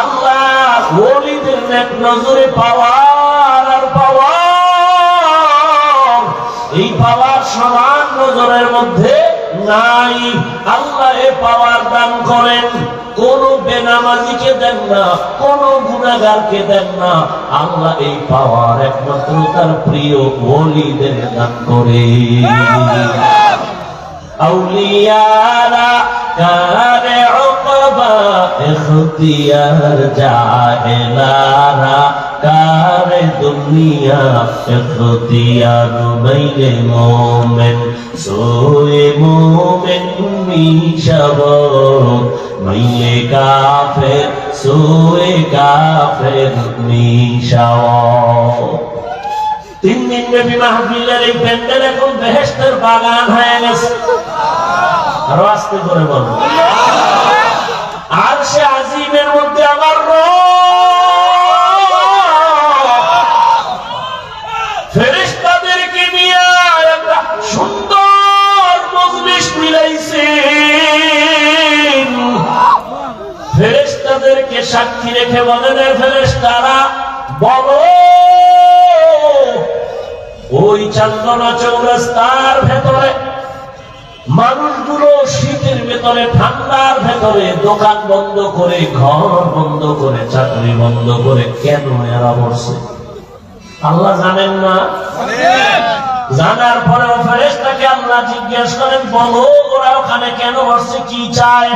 আল্লাহ ওলিদের এক নজরে পাওয়ার আর পাওয়ার। এই পাওয়ার সমান নজরের মধ্যে নাই। আল্লাহ এ পাওয়ার দান করেন। কোন বেনামাজিকে দেন না কোন গুণাগারকে দেন না। আল্লাহ এই পাওয়ার একমাত্র তার প্রিয় ওলিদের দান করে। আউলিয়ারা কারে উকবা ইখতিয়ার জাহেলারা কারে দুনিয়া ইখতিয়ার মাইলে মোমেন সোয়ে মোমেন বেহেস্তের বাগান হয়ে গেছে। করে বল। আর সে আজিমের মধ্যে আমার ফেরেস্তাদেরকে সাক্ষী রেখে বলেন ফেরেস্তারা বলো, ওই চান্দনা চৌরাস্তার ভেতরে মানুষগুলো শীতের ভেতরে, ঠান্ডার ভেতরে দোকান বন্ধ করে, ঘর বন্ধ করে, চাকরি বন্ধ করে কেন এরা বসে আল্লাহ জানেন না? জানার পরে ফেরেস্তাকে আল্লাহ জিজ্ঞেস করেন, বলো ওরা ওখানে কেন বসছে কি চায়?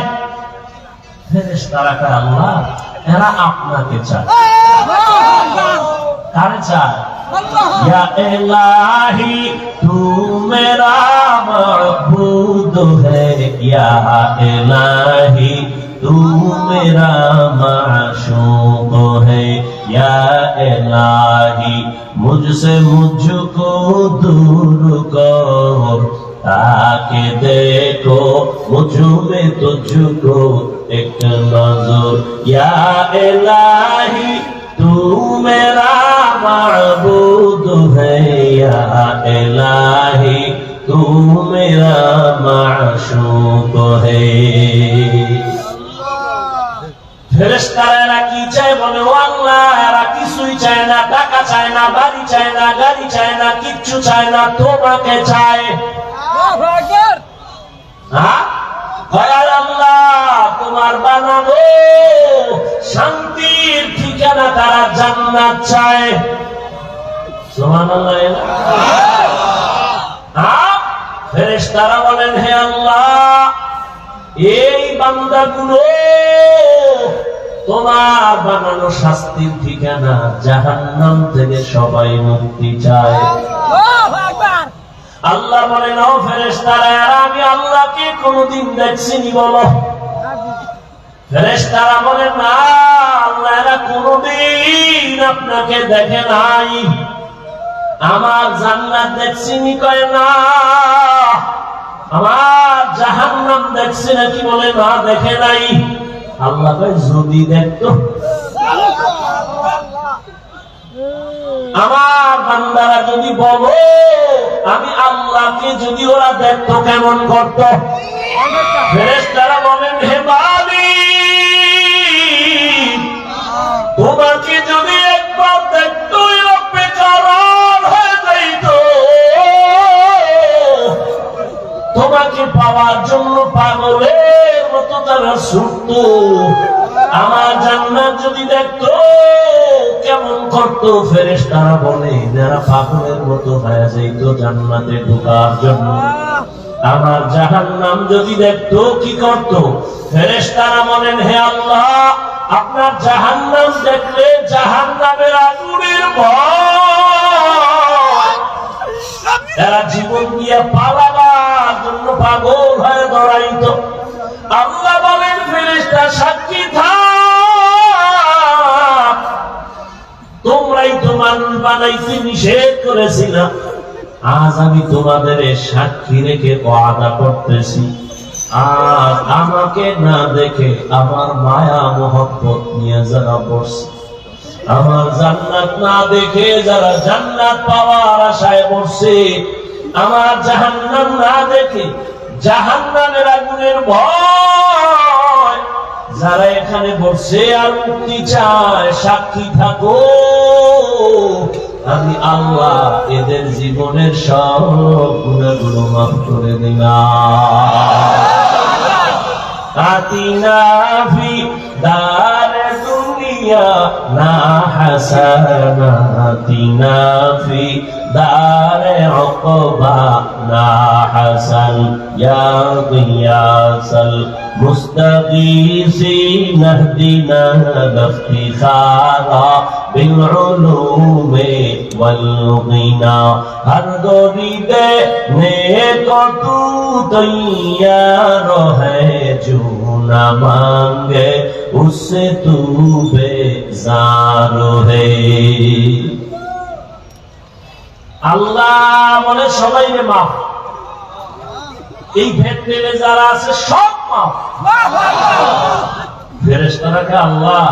ফেরেস্তারা আল্লাহ এরা আপনাকে চায় কারে চায় یا الہی تو میرا معبود ہے یا الہی تو میرا معشوق ہے یا الہی مجھ سے مجھ کو دور کر تاکہ دیکھو مجھ میں تجھ کو একটা নজর। ইয়া এলাহি তু মেরা মাবুদ হ্যা এলাহি তু মেরা মাশুক হে। ফেরেস্তারা কি চায় বলে? ও আল্লাহ, এরা কিছুই চায় না। টাকা চায় না, বাড়ি চায় না, গাড়ি চায় না, কিচ্ছু চায় না। তোমাকে চায় তোমার বানানো শান্তির ঠিকানা তারা জান্নাত চায়। হ্যাঁ? বলেন হে আল্লাহ এই বান্দাগুলো তোমার বানানো শাস্তির ঠিকানা জাহান্নাম থেকে সবাই মুক্তি চায়। আল্লাহ বলেন ও ফেরেশতারা আর আমি আল্লাহকে কোনদিন দেখছিনি বলো। ফেরেশতারা বলেন না, আল্লাহ এরা কোনদিন আপনাকে দেখে নাই। আমার জান্নাত দেখছিনি কয় না। আমার জাহান্নাম দেখছে নাকি বলে, না, দেখে নাই। আল্লাহ কয়, যদি দেখতো। আমার বান্দারা যদি বলো, আমি আল্লাহকে যদি ওরা দেখতো, কেমন করতো? ফেরেশতারা বলেন, হে বালি তোমাকে যদি একবার দেখতো কারণ হয়ে যাইতো। তোমাকে পাওয়ার জন্য পাগলের মতো তারা ছুটত। আমার জান্নাত যদি দেখতো, কেমন করতো ফেরেশ তারা বলে, যারা পাগলের মতো হয়ে যাইতো জান্নাতে ঢোকার জন্য। আমার জাহান্নাম যদি দেখতো, কি করত? ফেরেশ তারা বলেন, হে আল্লাহ আপনার জাহান্নাম দেখলে জাহান্নামের আগুনের ভয়। এরা জীবন দিয়ে পালাবার জন্য পাগল হয়ে দাঁড়াইত, আল্লাহ বলেন, ফেরেশতা সাক্ষী থাক। তোমরাই তো মানুষ বানাইতে নিষেধ করেছিলাম আজ আমি তোমাদের সাক্ষী রেখে ওয়াদা করতেছি। আজ আমাকে না দেখে আমার মায়া মোহব্বত নিয়ে যারা বসছে, আমার জান্নাত না দেখে যারা জান্নাত পাওয়ার আশায় বসছে, আমার জাহান্নাম না দেখে জাহান্নামের আগুনের ভয়, যারা এখানে বসে আর মুক্তি চায়, সাক্ষী থাকো, আমি আল্লাহ এদের জীবনের সব গুণাগুলো মাফ করে দিলাম। آتنا في دار الدنيا لا حسنة آتنا في دار عقبى لا حسن يا غياث المستغيثين اهدنا الافتخار بالعلوم والغنى ہر غریب نیک تو تیار ہے جو نہ مانگے اس سے تو بیزار ہے আল্লাহ মনে সবাই রে মাফ এই ভেদ যারা আছে সব মাফ ফেরেস্তারাকে আল্লাহ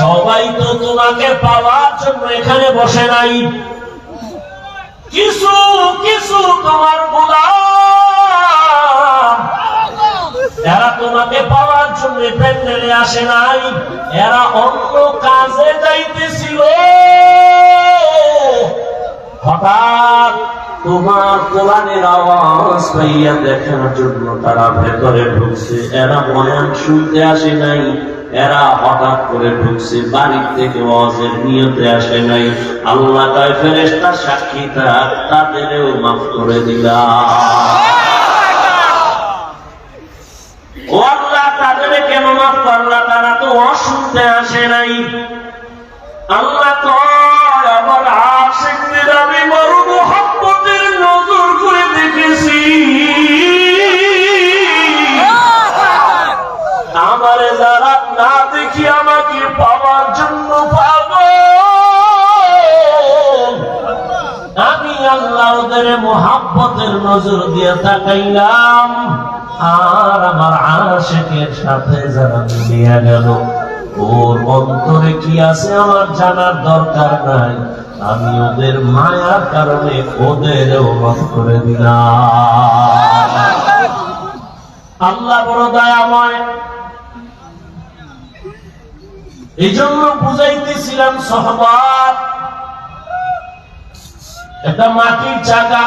সবাই তো তোমাকে পাওয়ার জন্য এখানে বসে নাই। কিছু কিছু তোমার গোলাম? এরা তোমাকে পাওয়ার জন্য প্যান্ডেলে আসে নাই, এরা অন্য কাজে যাইতেছিল। হঠাৎ তোমার কোরআনের আওয়াজ পাইয়া দেখার জন্য তারা ভেতরে ঢুকছে। এরা বয়ান শুনতে আসে নাই। এরা হঠাৎ করে ঢুকছে, বাড়ির থেকে ওয়াজের নিয়তে আসে নাই। আল্লাহ তাই ফেরেশতা সাক্ষী তাদেরও মাফ করে করলা? তারা তো অশুনতে আসে নাই। আল্লাহ মোহাব্বতের নজর দিয়ে তাকাইলাম, আর আমার আশেকের সাথে যারা মিলিয়ে গেল। ওর অন্তরে কি আছে আমার জানার দরকার নাই। আমি ওদের মায়ার কারণে ওদেরও মাফ করে দিলাম। আল্লাহ বড় দয়াময়। এই জন্য বুঝাইতেছিলাম সহবাদ একটা মাটির চাকা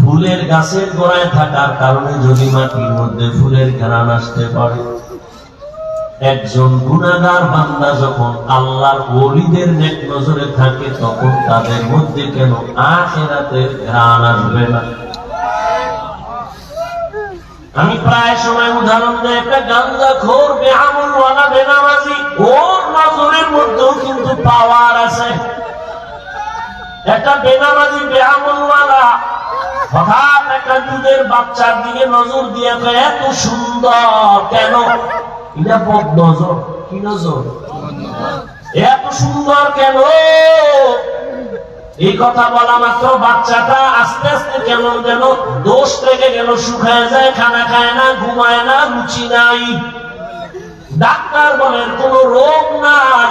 ফুলের গাছের গোড়ায় থাকার কারণে যদি মাটির মধ্যে ফুলের ঘেরান আসতে পারে। একজন গুণাগার বান্দা যখন আল্লাহর ওলিদের নেক নজরে থাকে, তখন তাদের মধ্যে কেন আখেরাতে ঘ্রাণ আসবে না? আমি প্রায় সময় উদাহরণ দেয় একটা গান্দা খোর বেহামুল ওয়ালা বেনামাজি, ওর নজরের মধ্যেও কিন্তু পাওয়ার আছে। একটা বেনামাজি বেহামুল ওয়ালা হঠাৎ একটা দুধের বাচ্চার দিকে নজর দিয়ে কয়, এত সুন্দর কেন? এটা বদ নজর কি নজর? এত সুন্দর কেন? এই কথা বলা মাত্র বাচ্চাটা আস্তে আস্তে কেমন যেন দোষ থেকে গেল শুকায় যায় খানা খায় না ঘুমায় না রুচি নাই। ডাক্তার বলেন কোন রোগ নাই।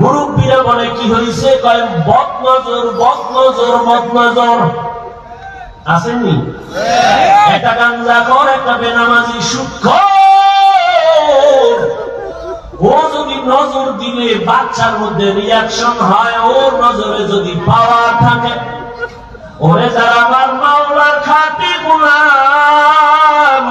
মুরব্বীরা বলে কি হয়েছে কয় বদ নজর বদ নজর বদ নজর আসেননি একটা গাঞ্জা কর একটা বেনামাজি সূক্ষ্ম ও যদি নজর দিলে বাচ্চার মধ্যে রিয়াকশন হয় ওর নজরে যদি পাওয়ার থাকে ওরে যারা আমার মাওলার খাটি গুলাম।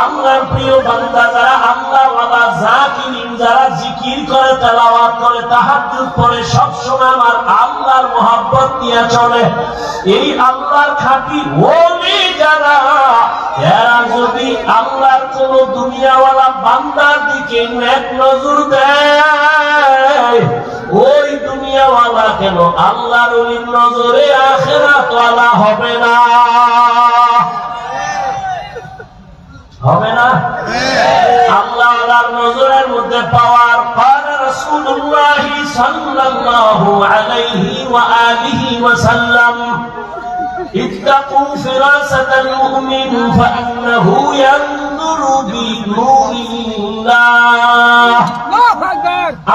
আল্লাহর প্রিয় বান্দা, যারা আল্লাহ বাবা জাকিরিন যারা জিকির করে, তেলাওয়াত করে, তাহাজ্জুদ পড়ে সব সময় আমার আল্লাহর মোহাব্বত নিয়ে চলে। এই আল্লাহর খাঁটি ওলি যারা, এরা যদি আল্লাহর কোন দুনিয়াওয়ালা বান্দার দিকে এক নজর দেয়, ওই দুনিয়াওয়ালা কেন আল্লাহর নজরে আখেরাতওয়ালা হবে না? হবে না আল্লাহ আল্লাহর নজরের মধ্যে পাওয়ার قال رسول الله صلى الله عليه وآله وسلم اتقوا فراسة المؤمن فإنه ينظر بنور الله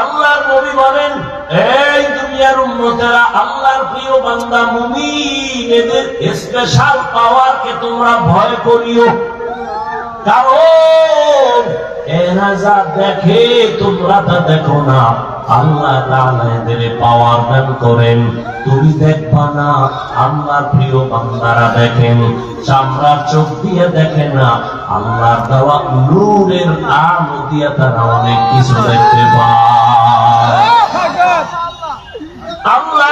আল্লাহর নবী বলেন এই দুনিয়ার উম্মতেরা আল্লাহর প্রিয় বান্দা মুমিন এদের স্পেশাল পাওয়ারকে তোমরা ভয় করিও কারণ এরা যা দেখে তোমরা তা দেখো না। আল্লাহ তাআলা এদের পাওয়ার দান করেন। তুমি দেখবা না আল্লাহর প্রিয় বান্দারা দেখেন চামড়ার চোখ দিয়ে দেখেন না আল্লাহর দেওয়া নূরের আলো দিয়ে তারা অনেক কিছু দেখতে পায়। আল্লাহ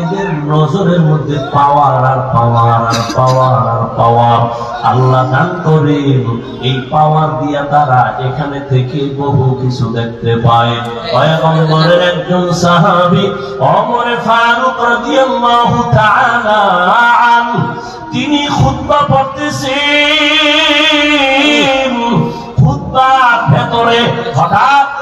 এদের নজরের মধ্যে পাওয়ার আর পাওয়ার আর পাওয়ার আর পাওয়ার। আল্লাহ দান করেন এই পাওয়ার দিয়া তারা এখানে থেকে বহু কিছু দেখতে পায়। একজন সাহাবী, ওমর ফারুক তিনি খুতবা পড়তেছেন। খুতবার ভেতরে হঠাৎ করে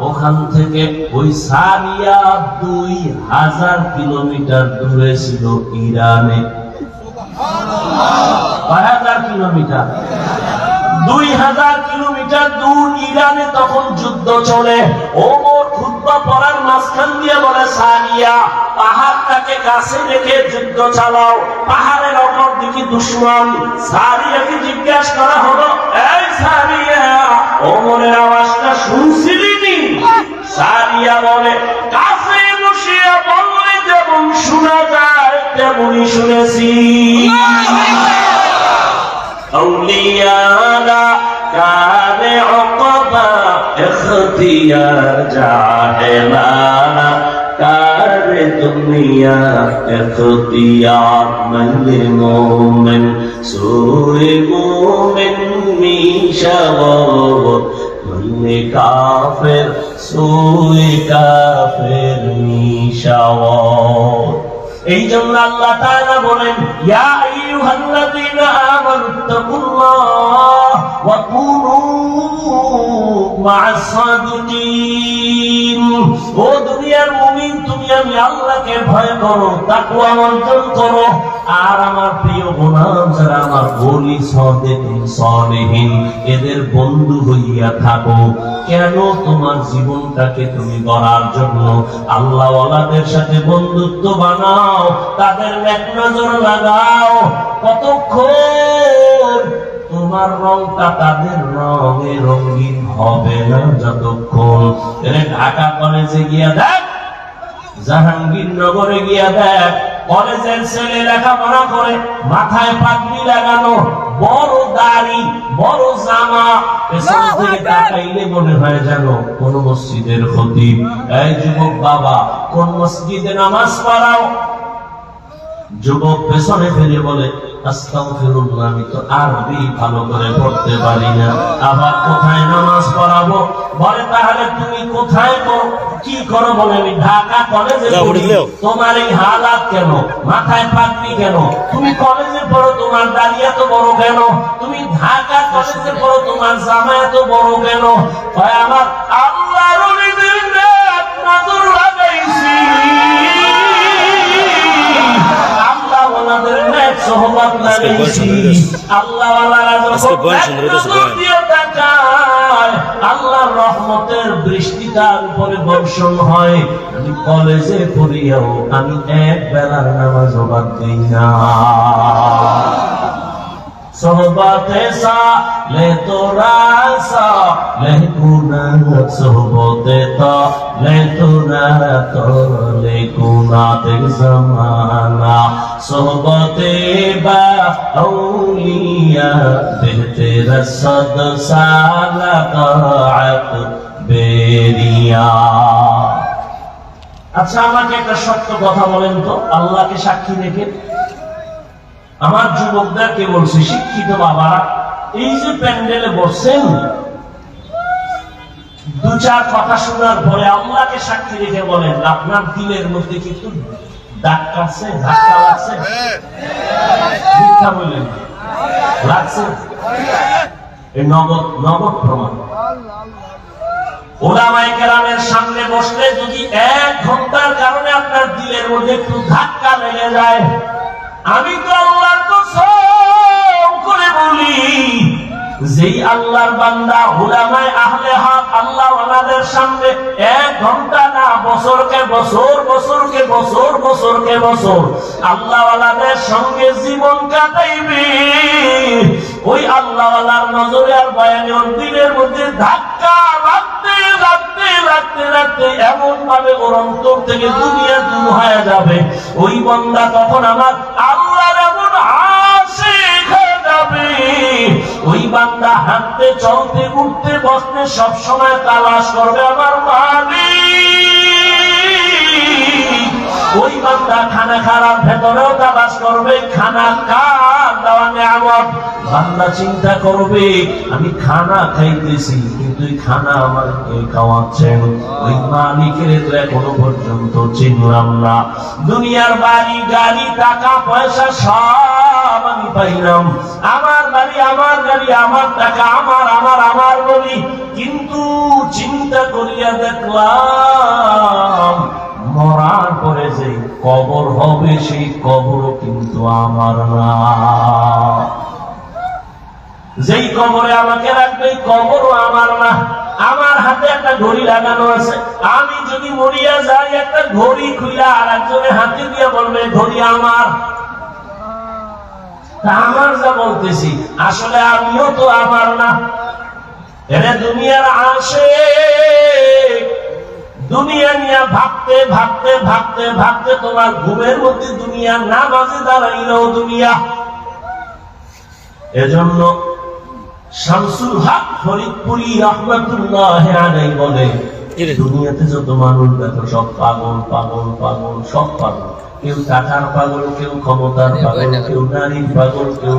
ওখান থেকে ওই সারিয়া দুই হাজার কিলোমিটার দূরে ছিল ইরানে। কিলোমিটার? দুই হাজার কিলোমিটার দূর ইরানে তখন যুদ্ধ চলে। ওমর খুদ্া পড়ার মাঝখান দিয়ে বলে সারিয়া পাহাড়টাকে কাছে রেখে যুদ্ধ চালাও। পাহাড়ের অপর দিকে দুশ্মন। সারিয়াকে জিজ্ঞাসা করা হলো, এই সারিয়া ওমরের আওয়াজটা শুনছিলি নি সারিয়া বলে কাছে বসিয়া বললে যেমন শোনা যায় তেমনই শুনেছি أوليانا كان عقبا اختيار جاهلانا তার দুনিয়া এখতিয়ার মন্দে মোমেন, সুরে মোমেন মিশাব। মন্দে কাফের, সুরে কাফের মিশাব। এই জন্য আল্লাহ তাআলা বলেন, ইয়া আইয়ুহাল্লাযীনা আমানু তাকুল্লাহ ও দুনিয়ার মুমিন, তুমি আমি আল্লাহকে ভয় করো করো। আর আমার প্রিয় গোলাম যারা আমার বলি সাদিকিন সালেহিন, এদের বন্ধু হইয়া থাকো। কেন তোমার জীবনটাকে তুমি গড়ার জন্য আল্লাহ ওয়ালাদের সাথে বন্ধুত্ব বানাও, তাদের এক নজর লাগাও। কতক্ষণ তোমার রংটা তাদের রঙে রঙিন হবে না যতক্ষণ। ঢাকা কলেজে গিয়া দেখ জাহাঙ্গীরনগরে গিয়া দেখ কলেজের ছেলে লেখাপড়া করে মাথায় পাগড়ি লাগানো বড় দাড়ি বড় জামা পেছন থেকে তাকাইলে মনে হয় যেন কোন মসজিদের খতিব এই যুবক বাবা কোন মসজিদে নামাজ পড়াও? যুবক পেছনে ফিরে বলে আমি তো আরবি ভালো করে পড়তে পারি না। আবার কোথায় নামাজ পড়াবো? বলে তাহলে তুমি কোথায় করো কি করো বলে আমি ঢাকা কলেজে। তোমার এই হালাত কেন? মাথায় পাগড়ি কেন? তুমি কলেজে পড়ো তোমার দাড়ি এত বড় কেন? তুমি ঢাকা কলেজে পড়ো তোমার জামা এত বড় কেন? হয় আমার আল্লাহর নজর লাগাইছি। আল্লাহ ওনাদের নেক সোহবত লাগাইছি আল্লাহ আল্লাহর রহমতের বৃষ্টি তার উপরে বর্ষণ হয়। আমি কলেজে পড়িয়াও আমি এক বেলার নামাজ বাদ দিই না। সোহবতে সা লে তোরা সা লে সোহবতে তা তোরা তো লে গুনা দেখ জমানা সোহবতে বা আউলিয়া বেহতে রসদ সালা বেরিয়া আচ্ছা আমাকে একটা সত্য কথা বলেন তো। আল্লাহকে সাক্ষী রেখে আমার যুবকদেরকে বলছি, শিক্ষিত বাবারা, এই যে প্যান্ডেলে বসছেন, দু চার কথা শোনার পরে আল্লাহকে সাক্ষী রেখে বলেন, আপনার দিলের মধ্যে কিন্তু ওলামাই সামনে বসলে যদি এক ঘণ্টার কারণে আপনার দিলের মধ্যে একটু ধাক্কা লেগে যায় আমি তো আল্লাহর কসম করে বলি যেই আল্লাহর বান্দা হুলামায় আহলে হক, আল্লাহ ওনাদের সামনে এক ঘণ্টা না, বছরকে বছর বছরকে বছর বছরকে বছর আল্লাহ ওয়ালাদের সঙ্গে জীবন কাটাইবে। ওই আল্লাহ ওয়ালার নজরে আর বয়ানে ওর দিলের মধ্যে ধাক্কা লাগতে লাগতে লাগতে লাগতে এমন ভাবে ওর অন্তর থেকে দুনিয়া দূর হয়ে যাবে। ওই বন্দা তখন আমার আল্লাহর ওই বান্দা হাঁটতে, চলতে, উঠতে, বসতে সব সময় তালাশ করবে আমার মালিক ওই বান্দা খানা খাওয়ার ভেতরেও তালাশ করবে, খানা কার দেওয়া নেয়ামত। বান্দা চিন্তা করবে, আমি খানা খাইতেছি, কিন্তু এই খানা আমার কে খাওয়াচ্ছেন ওই মালিকের তো এখনও পর্যন্ত চিনলাম না। দুনিয়ার বাড়ি, গাড়ি, টাকা, পয়সা সব পাইলাম। আমার আমার গাড়ি আমার টাকা, আমার আমার আমার বলি। কিন্তু চিন্তা করিয়া দেখলাম, মরার পরে যে কবর হবে, সেই কবরও কিন্তু আমার না। যেই কবরে আমাকে রাখবে কবরও আমার না। আমার হাতে একটা ঘড়ি লাগানো আছে। আমি যদি মরিয়া যাই, একটা ঘড়ি খুইলা আর একজনের হাতে দিয়ে বলবে, ঘড়ি আমার। আমার যা বলতেছি, আসলে আমিও তো আমার না। এরা দুনিয়ার আসে দুনিয়া নিয়ে ভাবতে ভাবতে ভাবতে ভাবতে তোমার ঘুমের মধ্যে দুনিয়া না বাজে দাঁড়াইলেও দুনিয়া। এজন্য শামসুল হক ফরিদপুরি রহমতুল্লাহ আলাই বলে দুনিয়াতে যত মানুষ দেখো সব পাগল পাগল পাগল সব পাগল। কেউ টাকার পাগল কেউ ক্ষমতার পাগল কেউ নারীর পাগল কেউ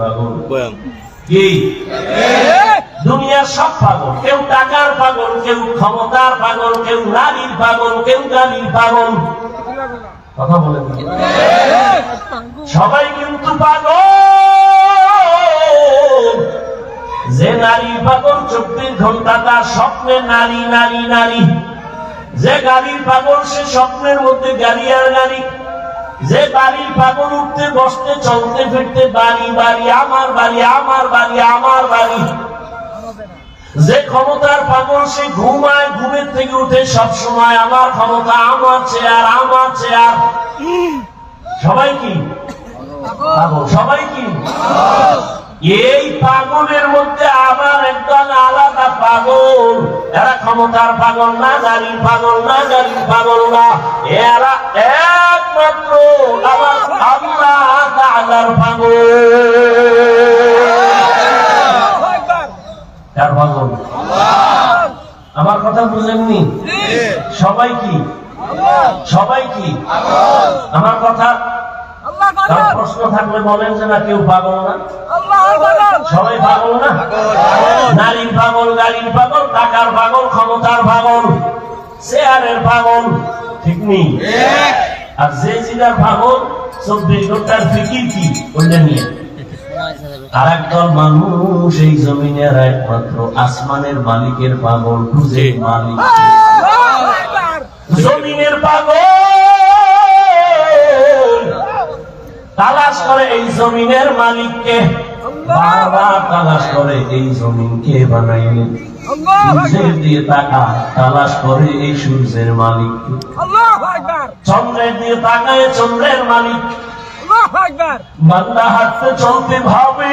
পাগল। কি? দুনিয়ার সব পাগল কেউ টাকার পাগল কেউ ক্ষমতার পাগল কেউ নারীর পাগল কেউ গাড়ির পাগল। কথা বলেন না। সবাই কিন্তু পাগল। যে নারী পাগল চব্বিশ ঘণ্টা তার স্বপ্নে নারী নারী নারী। যে গাড়ির পাগল, সে স্বপ্নের মধ্যে গাড়ি আর গাড়ি। যে বাড়ির পাগল উঠতে, বসতে, চলতে, ফিরতে, বাড়ি বাড়ি, আমার বাড়ি আমার বাড়ি আমার বাড়ি। যে ক্ষমতার পাগল, সে ঘুমায়, ঘুমের থেকে উঠে সব সময় আমার ক্ষমতা, আমার চেয়ার আমার চেয়ার। সবাই কি? সবাই কি? এই পাগলের মধ্যে আবার একদল আলাদা পাগল। এরা ক্ষমতার পাগল না গাড়ির পাগল না গাড়ির পাগল না। এরা একমাত্র আমার আল্লাহ তাআলার পাগল। পাগল। আমার কথা বুঝেননি? সবাই কি? সবাই কি? আমার কথা প্রশ্ন থাকলে বলেন যে না কেউ পাগল না। সবাই পাগল না? নারীর পাগল গাড়ির পাগল টাকার পাগল ক্ষমতার পাগল চেয়ারের পাগল ঠিক নেই আর যে জিনার পাগল চব্বিশ ঘণ্টার ফিকির কি? ওইটা নিয়ে আর একদল মানুষ এই জমিনের একমাত্র আসমানের মালিকের পাগল খুঁজে মালিক জমিনের পাগল। তালাশ করে এই জমিনের মালিককে। বারবার তালাশ করে এই সূর্যের দিয়ে তালাশ করে এই সূর্যের মালিককে চন্দ্রের দিয়ে তাকায় চন্দ্রের মালিক। বান্দা হাঁটতে চলতে ভাবে।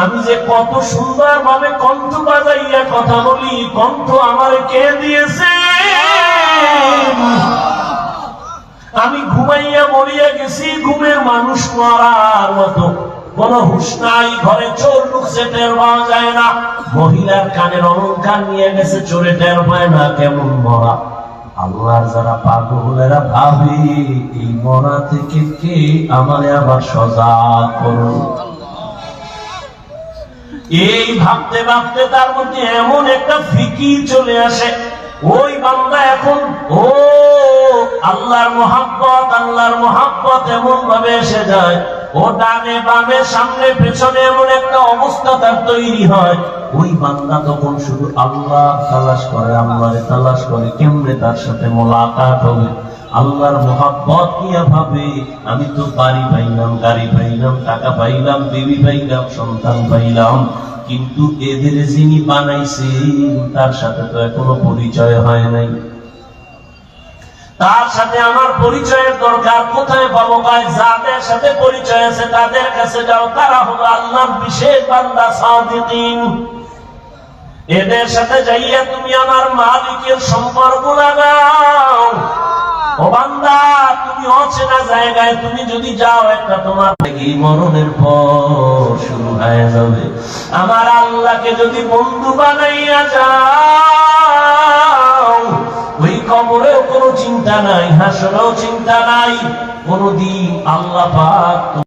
আমি যে কত সুন্দর ভাবে কণ্ঠ বাজাইয়া কথা বলি কণ্ঠ আমার কে দিয়েছে? আমি ঘুমাইয়া মরিয়া গেছি, ঘুমের মানুষ মরার মতো। কোন হুশ নাই, ঘরে চোর ঢুকছে, টের পাওয়া যায় না। মহিলার কানের অলঙ্কার নিয়ে গেছে, চোরে টের পায় না কেমন মরা। আল্লাহর যারা পাগলেরা ভাবে, এই মনা থেকে কে আমারে আবার সজাগ করুন? এই ভাবতে ভাবতে তার মধ্যে এমন একটা ফিকির চলে আসে। ওই বান্দা এখন, ও আল্লাহর মোহাব্বত আল্লাহর মোহাব্বত এমন ভাবে এসে যায়। ও ডানে বামে, সামনে পেছনে এমন একটা অবস্থা তার তৈরি হয়। ওই বান্দা তখন শুধু আল্লাহ তালাশ করে, আল্লাহরে তালাশ করে, কেমনে তার সাথে মোলাকাত হবে? আল্লাহর মোহাব্বত নিয়ে ভাবে, আমি তো বাড়ি পাইলাম, গাড়ি পাইলাম, টাকা পাইলাম, বিবি পাইলাম, সন্তান পাইলাম। কিন্তু এদের যিনি বানাইছে, তার সাথে তো এখনও পরিচয় হয় নাই। তার সাথে আমার পরিচয়ের দরকার। কোথায় পাবো ভাই? যাদের সাথে পরিচয় আছে, তাদের কাছে যাও। তারা হলো আল্লাহর বিশেষ বান্দা, সাদিকিন। এদের সাথে যাইয়া তুমি আমার মালিকের সম্পর্ক লাগাও। ও বান্দা, তুমি অচেনা জায়গায় তুমি যদি যাও, একটা তোমার এই মরণের পর শুরু হয়ে যাবে। আমার আল্লাহকে যদি বন্ধু বানাইয়া যাও চিন্তা নাই হাসরেও চিন্তা নাই কোনদিন আল্লাহ